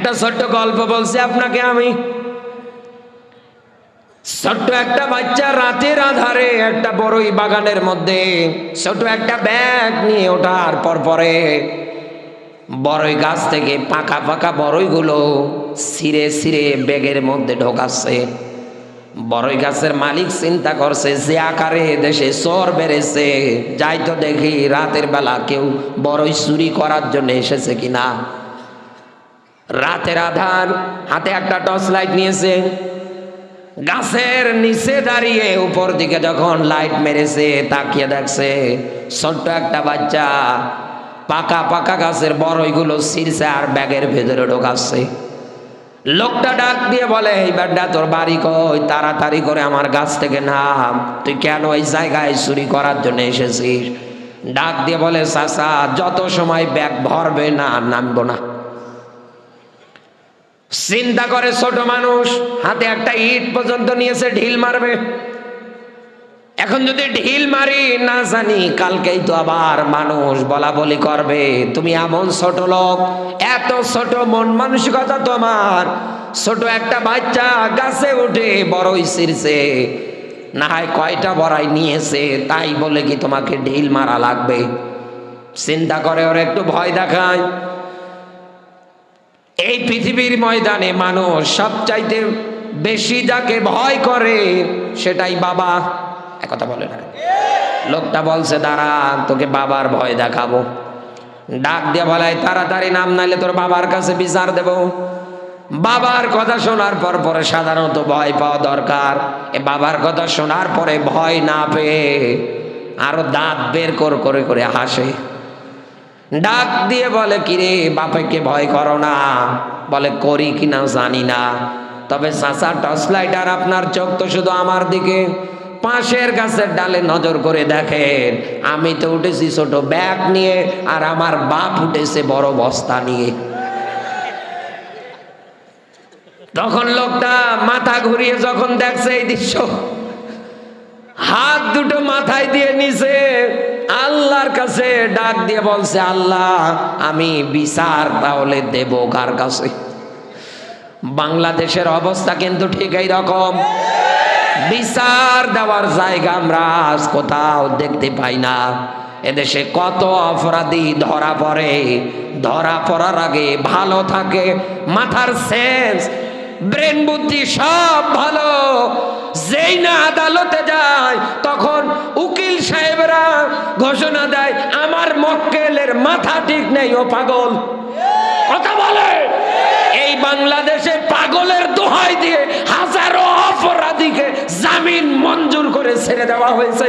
একটা ছোট্ট গল্প বলছি আপনাকে আমি। ছোট্ট একটা বাচ্চা রাতের আধারে একটা বড়ই বাগানের মধ্যে ছোট একটা ব্যাগ নিয়ে ওঠার পর পরে বড়ই গাছ থেকে পাকা পাকা বড়ইগুলো সিরে সিরে ব্যাগের মধ্যে ঢোকাচ্ছে। বড়ই গাছের মালিক চিন্তা করছে যে আকারে দেশে চোর বেড়েছে। যাই তো দেখি রাতের বেলা কেউ বড়ই চুরি করার জন্য এসেছে কিনা। রাতের আধার, হাতে একটা টর্চ লাইট নিয়েছে। গাছের নিচে দাঁড়িয়ে উপর দিকে যখন লাইট মেরেছে, তাকিয়ে দেখছে, ছোট্ট একটা বাচ্চা পাকা পাকা গাছের বড়ইগুলো ছিঁড়ছে আর ব্যাগের ভেতরে ঢোকাচ্ছে। লোকটা ডাক দিয়ে বলে, এই ব্যাগটা তোর বাড়ি কই? তাড়াতাড়ি করে আমার গাছ থেকে নাম। তুই কেন এই জায়গায় চুরি করার জন্য এসেছিস? ডাক দিয়ে বলে, চাচা, যত সময় ব্যাগ ভরবে না নামবো না। চিন্তা করে ছোট মানুষ, হাতে একটা ইট পর্যন্ত নিয়েছে, ঢিল মারবে। এখন যদি ঢিল মারি, না জানি, কালকেই তো আবার মানুষ বলা বলি করবে, তুমি এমন ছোট লোক, এত ছোট মন মানসিকতা তোমার, ছোট একটা বাচ্চা গাছে উঠে বড়ই ছিঁড়ছে না হয় কয়টা বড়াই নিয়েছে, তাই বলে কি তোমাকে ঢিল মারা লাগবে? চিন্তা করে ওর একটু ভয় দেখায়। এই পৃথিবীর ময়দানে মানুষ সবচাইতে বেশি যাকে ভয় করে সেটাই বাবা। একথা বলে না লোকটা বলছে, দাঁড়া, তোকে বাবার ভয় দেখাবো। ডাক দিয়ে বলাই তাড়াতাড়ি নাম নাইলে তোর বাবার কাছে বিচার দেব। বাবার কথা শোনার পর পরে সাধারণত ভয় পাওয়া দরকার। এ বাবার কথা শোনার পরে ভয় না পেয়ে আরও দাঁত বের কর করে করে হাসে। ডাক দিয়ে বলে, কিরে বাপেকে ভয় করো না। বলে, করি কিনা জানি না। তবে চাষা টর্চ লাইটার আপনার চোখ তো শুধু আমার দিকে। পাশের গাছের ডালে নজর করে দেখেন, আমি তো উঠেছি ছোট ব্যাগ নিয়ে আর আমার বাপ উঠেছে বড় বস্তা নিয়ে। তখন লোকটা মাথা ঘুরিয়ে যখন দেখছে এই দৃশ্য হাত দুটো মাথায় দিয়ে নিছে কাছে ডাক দিয়ে বলছে, আল্লাহ, আমি বিচার তাহলে দেব কার কাছে? বাংলাদেশের অবস্থা কিন্তু ঠিক এই রকম বিচার দেওয়ার জায়গা আমরা আজ কোথাও দেখতে পাই না। এদেশে কত অপরাধী ধরা পড়ে। ধরা পড়ার আগে ভালো থাকে, মাথার সেন্স ব্রেন বুদ্ধি সব ভালো। যেই না আদালতে যায়, তখন ঘোষণা দেয়, আমার মক্কেলের মাথা ঠিক নেই, ও পাগল। কথা বলে। এই বাংলাদেশে পাগলের দোহাই দিয়ে হাজারো অপরাধীকে জামিন মঞ্জুর করে ছেড়ে দেওয়া হয়েছে।